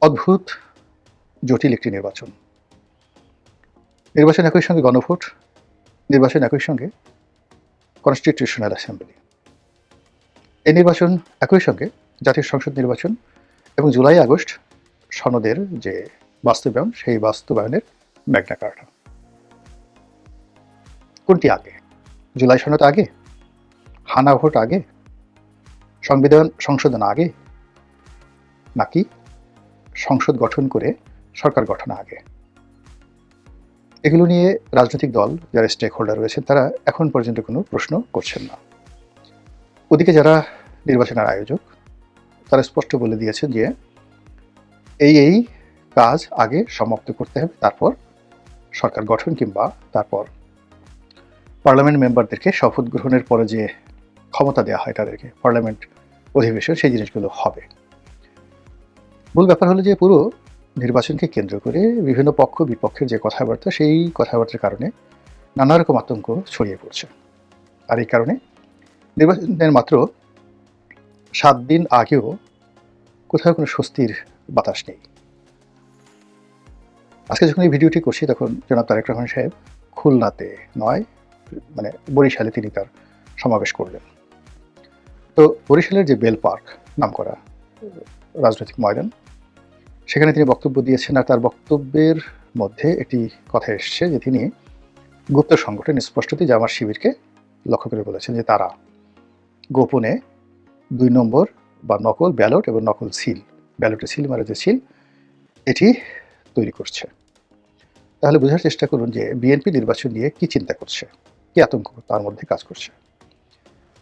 অদ্ভুত, জটিল একটি নির্বাচন। নির্বাচন একই সঙ্গে গণভোট, নির্বাচন একই সঙ্গে কনস্টিটিউশনাল অ্যাসেম্বলি এই নির্বাচন একই সঙ্গে জাতীয় সংসদ নির্বাচন এবং জুলাই, আগস্ট সনদের যে বাস্তবায়ন, সেই বাস্তবায়নের ম্যাগনা কার্টা কোনটি আগে? জুলাই সনদ আগে? হানা ভোট আগে? সংবিধান সংশোধন আগে? নাকি সংসদ গঠন করে সরকার গঠন আগে। এগুলো নিয়ে রাজনৈতিক দল, যারা স্টেক হোল্ডার রয়েছেন, তারা এখন পর্যন্ত কোনো প্রশ্ন করছেন না। ওদিকে যারা নির্বাচনের আয়োজক, তারা স্পষ্ট বলে দিয়েছেন যে, এই এই কাজ আগে সমাপ্ত করতে হবে, তারপর সরকার গঠন কিংবা তারপর পার্লামেন্ট মেম্বারদেরকে শপথ গ্রহণের পরে যে ক্ষমতা দেওয়া হয় তাদেরকে, পার্লামেন্ট অধিবেশন, সেই জিনিসগুলো হবে। মূল ব্যাপার হলো যে পুরো নির্বাচনকে কেন্দ্র করে বিভিন্ন পক্ষ বিপক্ষের যে কথাবার্তা, সেই কথাবার্তার কারণে নানা রকম আতঙ্ক ছড়িয়ে পড়ছে। আর এই কারণে নির্বাচনের মাত্র সাত দিন আগেও কোথাও কোনো স্বস্তির বাতাস নেই। আজকে যখন এই ভিডিওটি করছি, তখন জনাব তারেক রহমান সাহেব খুলনাতে নয় মানে বরিশালে তিনি তার সমাবেশ করলেন। তো বরিশালের যে বেল পার্ক নাম করা রাজনৈতিক ময়দান সেখানে তিনি বক্তব্য দিয়েছেন আর তার বক্তব্যের মধ্যে একটি কথা এসছে যে তিনি গুপ্ত সংগঠন স্পষ্টতই জামার শিবিরকে লক্ষ্য করে বলেছেন যে তারা গোপনে দুই নম্বর বা নকল ব্যালট এবং নকল সিল, ব্যালটে সিল মারা যে সিল, এটি তৈরি করছে। তাহলে বোঝার চেষ্টা করুন যে বিএনপি নির্বাচন নিয়ে কি চিন্তা করছে, কি আতঙ্ক তার মধ্যে কাজ করছে।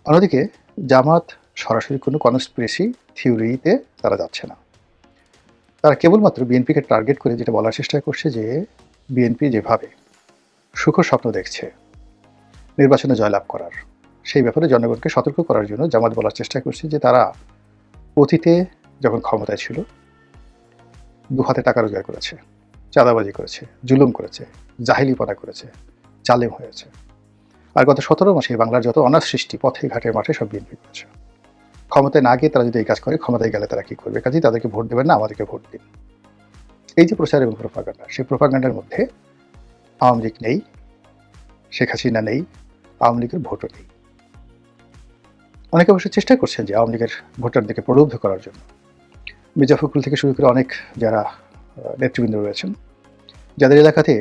অন্যদিকে জামাত সরাসরি কোনো কনস্পিরেসি থিওরিতে তারা যাচ্ছে না। তারা কেবলমাত্র বিএনপিকে টার্গেট করে যেটা বলার চেষ্টা করছে যে বিএনপি যেভাবে সুখ স্বপ্ন দেখছে, নির্বাচনে জয়লাভ করার, সেই ব্যাপারে জনগণকে সতর্ক করার জন্য জামাত বলার চেষ্টা করছে যে তারা অতীতে যখন ক্ষমতায় ছিল, দু হাতে টাকা রোজগার করেছে, চাঁদাবাজি করেছে, জুলুম করেছে, জাহিলিপনা করেছে, জালেম হয়েছে। আর গত সতেরো মাসে বাংলার যত অনাথ সৃষ্টি পথে, ঘাটে, মাঠে সব বিএনপি করেছে। ক্ষমতায় না গিয়ে তারা যদি এই কাজ করে, ক্ষমতায় গেলে তারা কি করবে? কাজেই তাদেরকে ভোট দেবেন না, আমাদেরকে ভোট দিন। এই যে প্রচার এবং প্রোপাগান্ডা, সেই প্রোপাগান্ডার মধ্যে আওয়ামী লীগ নেই, শেখ হাসিনা নেই, আওয়ামী লীগের ভোটও নেই। অনেকে অবশ্য চেষ্টা করছেন যে আওয়ামী লীগের ভোটারদেরকে প্রলুব্ধ করার জন্য। মির্জা ফখরুল থেকে শুরু করে অনেক যারা নেতৃবৃন্দ রয়েছেন, যাদের এলাকাতে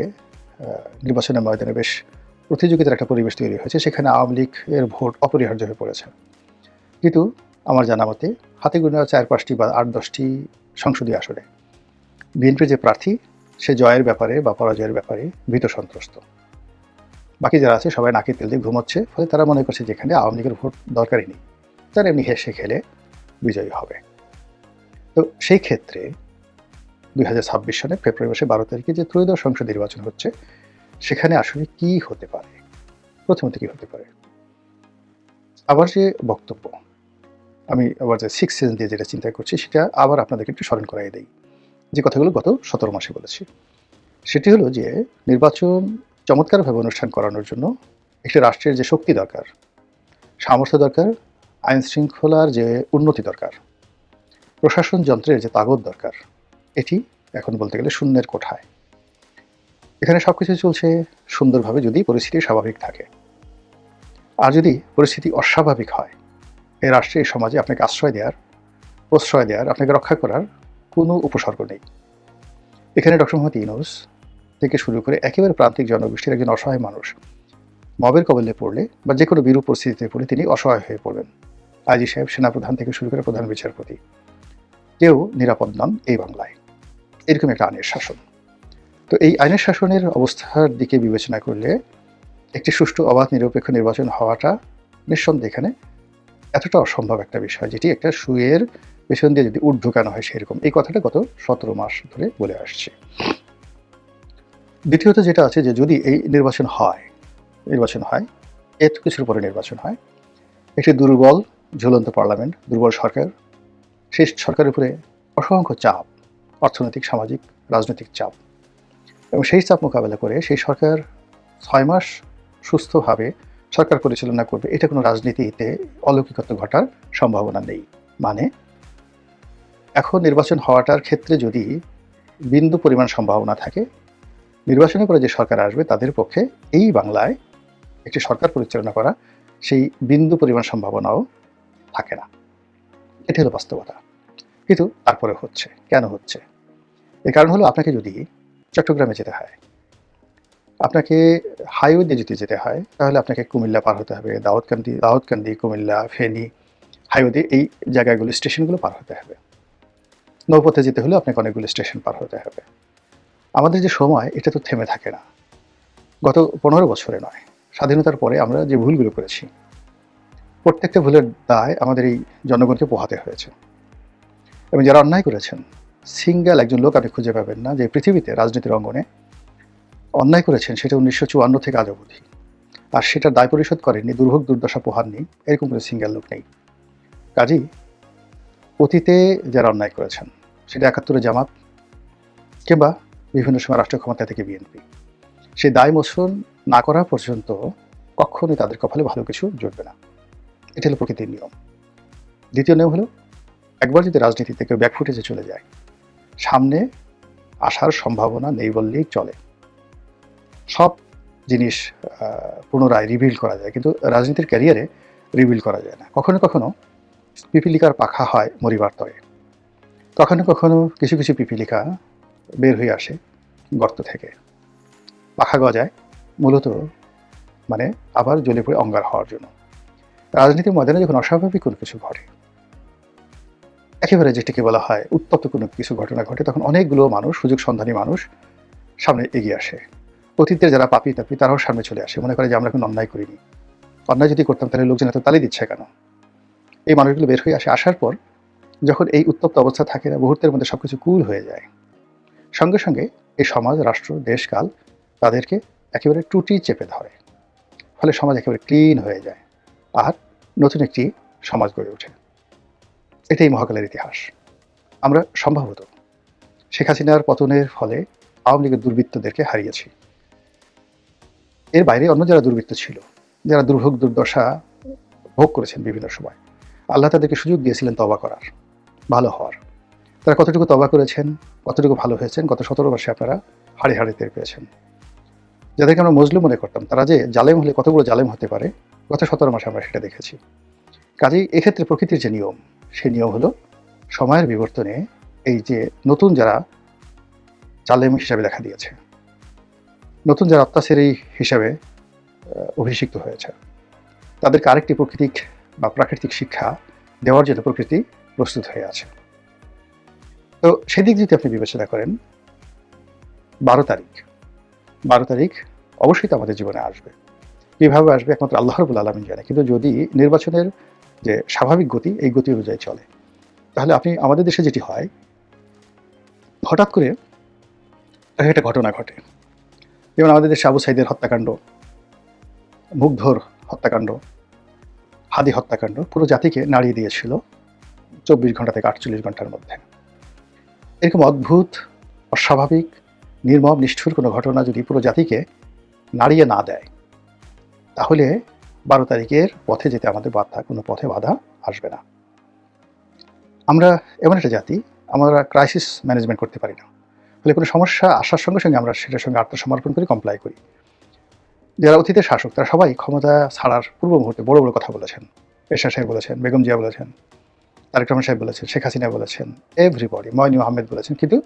নির্বাচনের ময়দানে বেশ প্রতিযোগিতার একটা পরিবেশ তৈরি হয়েছে, সেখানে আওয়ামী লীগের ভোট অপরিহার্য হয়ে পড়েছে। কিন্তু আমার জানা মতে হাতে গোনা চার পাঁচটি বা আট দশটি সংসদীয় আসনে। বিএনপির যে প্রার্থী, সে জয়ের ব্যাপারে বা পরাজয়ের ব্যাপারে ভীত সন্ত্রস্ত। বাকি যারা আছে সবাই নাকি তেল দিয়ে ঘুমোচ্ছে, ফলে তারা মনে করছে যেখানে আওয়ামী লীগের ভোট দরকারই নেই। তারা এমনি হেসে খেলে বিজয়ী হবে। তো সেই ক্ষেত্রে দুই হাজার ছাব্বিশ সনে ফেব্রুয়ারি মাসে বারো তারিখে যে ত্রয়োদশ সংসদ নির্বাচন হচ্ছে, সেখানে আসলে কি হতে পারে? প্রথমত কি হতে পারে? আবার যে বক্তব্য আমি আবার যে সিক্স সেন্স দিয়ে যেটা চিন্তা করছি, সেটা আবার আপনাদেরকে একটু স্মরণ করাই দেই। যে কথাগুলো গত সতেরো মাসে বলেছি। সেটি হলো যে, নির্বাচন চমৎকারভাবে অনুষ্ঠান করানোর জন্য একটি রাষ্ট্রের যে শক্তি দরকার, সামর্থ্য দরকার, আইন শৃঙ্খলার যে উন্নতি দরকার, প্রশাসন যন্ত্রের যে তাগদ দরকার, এটি এখন বলতে গেলে শূন্যের কোঠায়। এখানে সব কিছু চলছে সুন্দরভাবে যদি পরিস্থিতি স্বাভাবিক থাকে। আর যদি পরিস্থিতি অস্বাভাবিক হয় এই রাষ্ট্রে, এই সমাজে আপনাকে আশ্রয় দেওয়ার প্রশ্রয় দেওয়ার আপনাকে রক্ষা করার কোনো উপসর্গ নেই। এখানে ডক্টর মোহাম্মদ ইউনুস থেকে শুরু করে একেবারে প্রান্তিক জনগোষ্ঠীর একজন অসহায় মানুষ মবের কবলে পড়লে বা যে কোনো বিরূপ পরিস্থিতিতে পড়লে তিনি অসহায় হয়ে পড়বেন। আইজি সাহেব সেনাপ্রধান থেকে শুরু করে প্রধান বিচারপতি। কেউ নিরাপদ নন এই বাংলায়। এরকম একটা আইনের শাসন। তো এই আইনের শাসনের অবস্থার দিকে বিবেচনা করলে একটি সুষ্ঠু, অবাধ, নিরপেক্ষ নির্বাচন হওয়াটা নিঃসন্দেহে এখানে এতটা অসম্ভব একটা বিষয়, যেটি একটা সুয়ের পেছন দিয়ে যদি উঠ ঢুকানো হয় সেরকম। এই কথাটা গত সতেরো মাস ধরে বলে আসছে। দ্বিতীয়ত যেটা আছে যে যদি এই নির্বাচন হয় নির্বাচন হয়, এত কিছুর পরে নির্বাচন হয়, একটি দুর্বল, ঝুলন্ত পার্লামেন্ট, দুর্বল সরকার সেই সরকারের উপরে অসংখ্য চাপ, অর্থনৈতিক, সামাজিক, রাজনৈতিক চাপ। এবং সেই চাপ মোকাবেলা করে সেই সরকার ছয় মাস সুস্থভাবে সরকার পরিচালনা করবে, এটা কোনো রাজনীতিতে অলৌকিকত্ব ঘটার সম্ভাবনা নেই। মানে এখন নির্বাচন হওয়াটার ক্ষেত্রে যদি বিন্দু পরিমাণ সম্ভাবনা থাকে নির্বাচনের পরে যে সরকার আসবে তাদের পক্ষে এই বাংলায় একটি সরকার পরিচালনা করা সেই বিন্দু পরিমাণ সম্ভাবনাও থাকে না। এটি হলো বাস্তবতা। কিন্তু তারপরে হচ্ছে, কেন হচ্ছে? এর কারণ হলো আপনাকে যদি চট্টগ্রামে যেতে হয় আপনাকে হাইওয়ে দিয়ে যদি যেতে হয়, তাহলে আপনাকে কুমিল্লা পার হতে হবে, দাউদকান্দি দাউদকান্দি, কুমিল্লা, ফেনী হাইওয়ে দিয়ে এই জায়গাগুলো, স্টেশনগুলো পার হতে হবে। নৌপথে যেতে হলে আপনাকে অনেকগুলো স্টেশন পার হতে হবে। আমাদের যে সময়, এটা তো থেমে থাকে না। গত পনেরো বছরে নয়, স্বাধীনতার পরে আমরা যে ভুলগুলো করেছি, প্রত্যেকটা ভুলের দায় আমাদের এই জনগণকে পোহাতে হয়েছে। এবং যারা অন্যায় করেছেন সিঙ্গেল একজন লোক আপনি খুঁজে পাবেন না যে পৃথিবীতে রাজনীতির অঙ্গনে অন্যায় করেছেন সেটা উনিশশো চুয়ান্ন থেকে আজ অবধি। আর সেটা দায় পরিশোধ করেননি, দুর্ভোগ দুর্দশা পোহাননি এরকম কোনো সিঙ্গেল লোক নেই। কাজী, অতীতে যারা অন্যায় করেছেন, সেটা একাত্তরে জামাত কিংবা বিভিন্ন সময় রাষ্ট্রীয় ক্ষমতা থেকে বিএনপি সেই দায় মোচন না করা পর্যন্ত কখনোই তাদের কপালে ভালো কিছু জুটবে না। এটা হলো প্রকৃতির নিয়ম। দ্বিতীয় নিয়ম হলো, একবার যদি রাজনীতি থেকে ব্যাকফুটেজে চলে যায়, সামনে আসার সম্ভাবনা নেই বললেই চলে। সব জিনিস পুনরায় রিভিল করা যায়। কিন্তু রাজনীতির ক্যারিয়ারে রিভিল করা যায় না। কখনো কখনো পিপিলিকার পাখা হয় মরিবার তরে। কখনো কখনো কিছু কিছু পিপিলিকা বের হয়ে আসে গর্ত থেকে। পাখা গজায়, মূলত মানে আবার জ্বলে পড়ে অঙ্গার হওয়ার জন্য। রাজনীতির ময়দানে যখন অস্বাভাবিক কোনো কিছু ঘটে, একেবারে যেটিকে বলা হয় উত্তপ্ত কোনো কিছু ঘটনা ঘটে, তখন অনেকগুলো মানুষ, সুযোগ সন্ধানী মানুষ সামনে এগিয়ে আসে। অতীতের যারা পাপি তাপি, তারাও সামনে চলে আসে। মনে করে যে আমরা কোনো অন্যায় করিনি। অন্যায় যদি করতাম, তাহলে লোকজন এত তালি দিচ্ছে কেন? এই মানুষগুলো বের হয়ে আসে, আসার পর যখন এই উত্তপ্ত অবস্থা থাকে না, মুহূর্তের মধ্যে সবকিছু কুল হয়ে যায়। সঙ্গে সঙ্গে এই সমাজ, রাষ্ট্র দেশকাল তাদেরকে একেবারে টুটি চেপে ধরে। ফলে সমাজ একেবারে ক্লিন হয়ে যায় আর নতুন একটি সমাজ গড়ে ওঠে। এটাই মহাকালের ইতিহাস। আমরা সম্ভবত শেখ হাসিনার পতনের ফলে আওয়ামী লীগের দুর্বৃত্তদেরকে হারিয়েছি। এর বাইরে অন্য যারা দুর্বৃত্ত ছিল, যারা দুর্ভোগ, দুর্দশা ভোগ করেছেন বিভিন্ন সময়, আল্লাহ তাদেরকে সুযোগ দিয়েছিলেন তবা করার, ভালো হওয়ার। তারা কতটুকু তবা করেছেন, কতটুকু ভালো হয়েছেন, গত সতেরো বর্ষে আপনারা হাড়ি হাড়ি টের পেয়েছেন। যাদেরকে আমরা মজলুম মনে করতাম, তারা যে জালেম হলে কতগুলো জালেম হতে পারে, গত সতেরো মাসে আমরা সেটা দেখেছি। কাজেই এক্ষেত্রে প্রকৃতির যে নিয়ম, সেই নিয়ম হলো সময়ের বিবর্তনে এই যে নতুন যারা জালেম হিসাবে দেখা দিয়েছে নতুন যারা অত্যাচারী হিসাবে অভিষিক্ত হয়েছে তাদেরকে আরেকটি প্রকৃতিক বা প্রাকৃতিক শিক্ষা দেওয়ার জন্য প্রকৃতি প্রস্তুত হয়ে আছে। তো সেদিক যদি আপনি বিবেচনা করেন, বারো তারিখ বারো তারিখ অবশ্যই তো আমাদের জীবনে আসবে। কীভাবে আসবে একমাত্র আল্লাহ রবুল জানে। কিন্তু যদি নির্বাচনের যে স্বাভাবিক গতি, এই গতি অনুযায়ী চলে, তাহলে আপনি আমাদের দেশে যেটি হয়, হঠাৎ করে একটা ঘটনা ঘটে। যেমন আমাদের দেশে আবু সাইদের হত্যাকাণ্ড, মুগ্ধর হত্যাকাণ্ড, হাদি হত্যাকাণ্ড, পুরো জাতিকে নাড়িয়ে দিয়েছিল চব্বিশ ঘণ্টা থেকে আটচল্লিশ ঘণ্টার মধ্যে। এরকম অদ্ভুত, অস্বাভাবিক, নির্মম, নিষ্ঠুর কোনো ঘটনা যদি পুরো জাতিকে নাড়িয়ে না দেয়, তাহলে বারো তারিখের পথে যেতে আমাদের বাধা, কোনো পথে বাধা আসবে না। আমরা এমন একটা জাতি, আমরা ক্রাইসিস ম্যানেজমেন্ট করতে পারি না। ফলে কোনো সমস্যা আসার সঙ্গে সঙ্গে আমরা সেটার সঙ্গে আত্মসমর্পণ করে কমপ্লাই করি। যারা অতীতের শাসক, তারা সবাই ক্ষমতা ছাড়ার পূর্ব মুহূর্তে বড় বড় কথা বলেছেন। এরশাদ সাহেব বলেছেন, বেগম জিয়া বলেছেন, তারেক রহমান সাহেব বলেছেন, শেখ হাসিনা বলেছেন এভরিবডি ময়নু আহমেদ বলেছেন, কিন্তু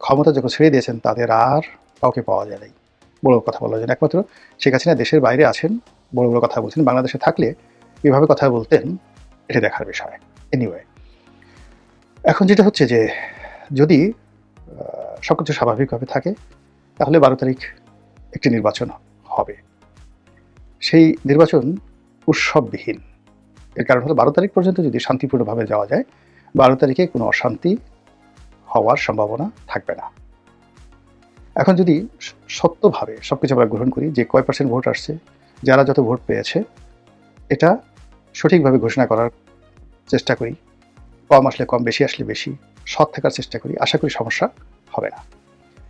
ক্ষমতা যখন ছেড়ে দিয়েছেন, তাদের আর কাউকে পাওয়া যায় নাই। বড় কথা বলা যায় একমাত্র শেখ হাসিনা দেশের বাইরে আছেন, বড় বড় কথা বলছেন, বাংলাদেশে থাকলে কীভাবে কথা বলতেন, এটা দেখার বিষয়। এনিওয়ে এখন যেটা হচ্ছে যে, যদি সব কিছু স্বাভাবিকভাবে থাকে, তাহলে বারো তারিখ একটি নির্বাচন হবে। সেই নির্বাচন উৎসববিহীন। এর কারণ হলো বারো তারিখ পর্যন্ত যদি শান্তিপূর্ণভাবে যাওয়া যায়, বারো তারিখে কোনো অশান্তি হওয়ার সম্ভাবনা থাকবে না। এখন যদি সত্যভাবে সব কিছু আমরা গ্রহণ করি, যে কয় পার্সেন্ট ভোট আসছে, যারা যত ভোট পেয়েছে, এটা সঠিকভাবে ঘোষণা করার চেষ্টা করি। কম আসলে কম, বেশি আসলে বেশি। সৎ থাকার চেষ্টা করি, আশা করি সমস্যা হবে না।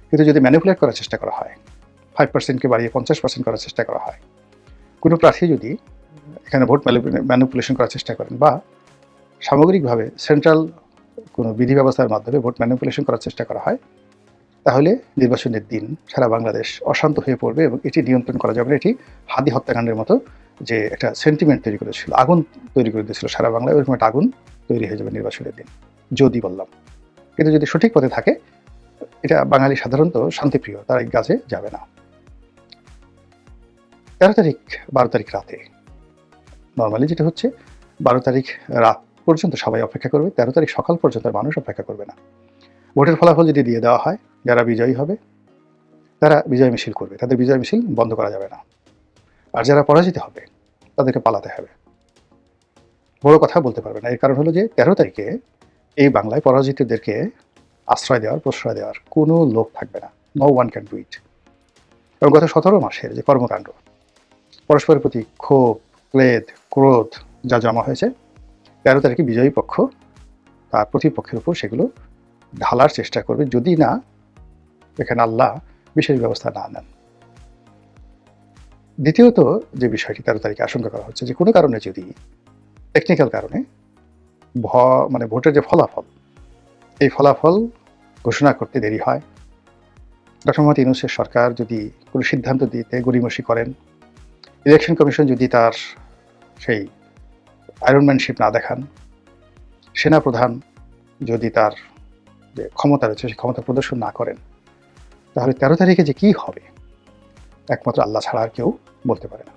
কিন্তু যদি ম্যানিপুলেট করার চেষ্টা করা হয় ফাইভ পার্সেন্টকে বাড়িয়ে পঞ্চাশ পার্সেন্ট করার চেষ্টা করা হয়, কোনো প্রার্থী যদি এখানে ভোট ম্যানিপুলেশন করার চেষ্টা করেন বা সামগ্রিকভাবে সেন্ট্রাল কোনো বিধি ব্যবস্থার মাধ্যমে ভোট ম্যানিপুলেশন করার চেষ্টা করা হয়, তাহলে নির্বাচনের দিন সারা বাংলাদেশ অশান্ত হয়ে পড়বে এবং এটি নিয়ন্ত্রণ করা যাবে না। এটি হাদি হত্যাকাণ্ডের মতো যে একটা সেন্টিমেন্ট তৈরি করেছিল, আগুন তৈরি করে দিয়েছিল সারা বাংলায় ওইরকম একটা আগুন তৈরি হয়ে যাবে নির্বাচনের দিন। যদি বললাম। কিন্তু যদি সঠিক পথে থাকে, এটা বাঙালি সাধারণত শান্তিপ্রিয়, তারা এই কাজে যাবে না। তেরো তারিখ, বারো তারিখ রাতে। নর্মালি যেটা হচ্ছে, বারো তারিখ রাত পর্যন্ত সবাই অপেক্ষা করবে, তেরো তারিখ সকাল পর্যন্ত মানুষ অপেক্ষা করবে না। ভোটের ফলাফল যদি দিয়ে দেওয়া হয়, যারা বিজয়ী হবে, তারা বিজয় মিছিল করবে। তাদের বিজয় মিছিল বন্ধ করা যাবে না। আর যারা পরাজিত হবে, তাদেরকে পালাতে হবে। বড় কথা বলতে পারবে না। এর কারণ হলো যে, তেরো তারিখে এই বাংলায় পরাজিতদেরকে আশ্রয় দেওয়ার, প্রশ্রয় দেওয়ার কোনো লোক থাকবে না। No one can do it এবং গত সতেরো মাসের যে কর্মকাণ্ড, পরস্পরের প্রতি ক্ষোভ, ক্লেদ, ক্রোধ যা জমা হয়েছে, তেরো তারিখে বিজয়ী পক্ষ তার প্রতিপক্ষের উপর সেগুলো ঢালার চেষ্টা করবে যদি না, এখানে আল্লাহ বিশেষ ব্যবস্থা না নেন। দ্বিতীয়ত যে বিষয়টি তেরো তারিখে আশঙ্কা করা হচ্ছে যে কোনো কারণে যদি টেকনিক্যাল কারণে ভ মানে ভোটের যে ফলাফল, এই ফলাফল ঘোষণা করতে দেরি হয়। ডক্টর মোহাম্মদ ইউনুসের সরকার যদি কোনো সিদ্ধান্ত দিতে গড়িমসি করেন, ইলেকশন কমিশন যদি তার সেই আয়রনম্যানশিপ না দেখান, সেনাপ্রধান যদি তার যে ক্ষমতা রয়েছে, সেই ক্ষমতা প্রদর্শন না করেন, তাহলে তেরো তারিখে যে কী হবে, একমাত্র আল্লাহ ছাড়া আর কেউ বলতে পারে না।